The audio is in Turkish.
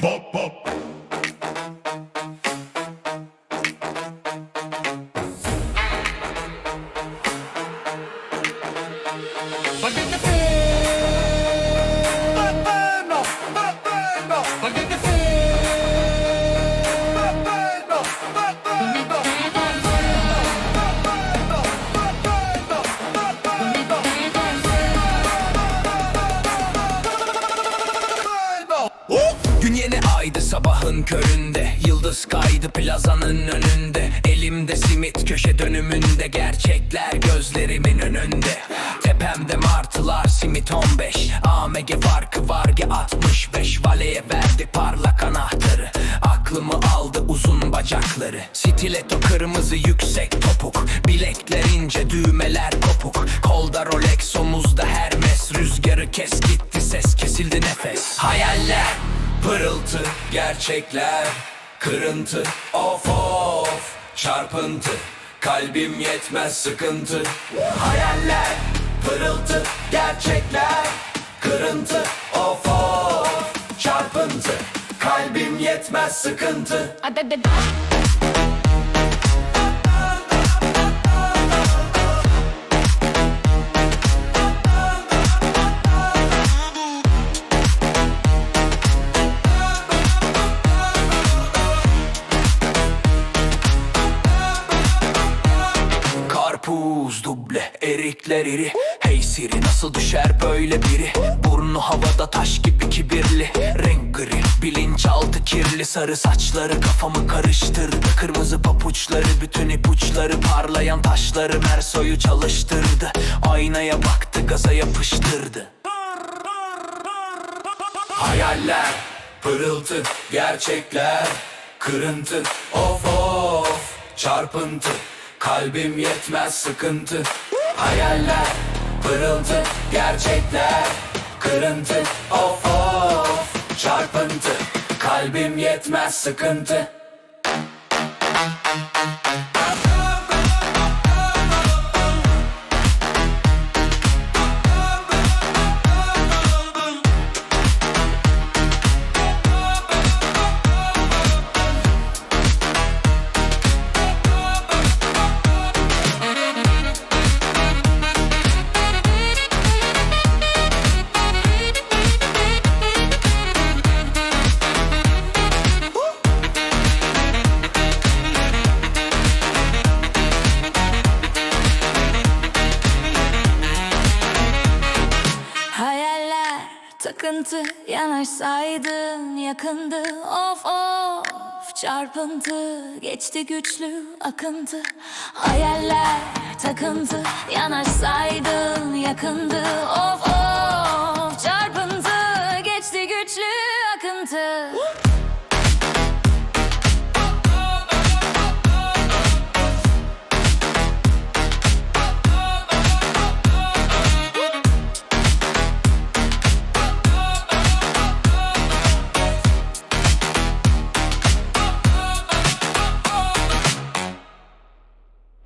Pop pop. Sabahın köründe Yıldız kaydı plazanın önünde. Elimde simit köşe dönümünde Gerçekler gözlerimin önünde. Tepemde martılar simit 15 AMG farkı var ki 65 Valeye verdi parlak anahtarı. Aklımı aldı uzun bacakları. Stiletto kırmızı yüksek topuk. Bilekler ince düğmeler kopuk. Kolda Rolex omuzda Hermes. Rüzgarı kes gitti ses kesildi nefes. Hayaller Pırıltı, gerçekler, kırıntı, of of, çarpıntı. Kalbim yetmez sıkıntı. Hayaller, pırıltı, gerçekler, kırıntı, of of, çarpıntı. Kalbim yetmez sıkıntı Duble erikler iri. Hey Siri nasıl düşer böyle biri? Burnu havada taş gibi kibirli. Renk gri bilinçaltı kirli. Sarı saçları kafamı karıştırdı. Kırmızı papuçları bütün ipuçları Parlayan taşları Merso'yu çalıştırdı. Aynaya baktı gaza yapıştırdı. Hayaller, pırıltı, gerçekler, kırıntı, of of, çarpıntı, kalbim yetmez sıkıntı. Hayaller, pırıltı, gerçekler, kırıntı, of of, çarpıntı, kalbim yetmez sıkıntı. Takıntı yanaşsaydın yakındı. Of of çarpıntı geçti güçlü akıntı. Hayaller takıntı yanaşsaydın yakındı. of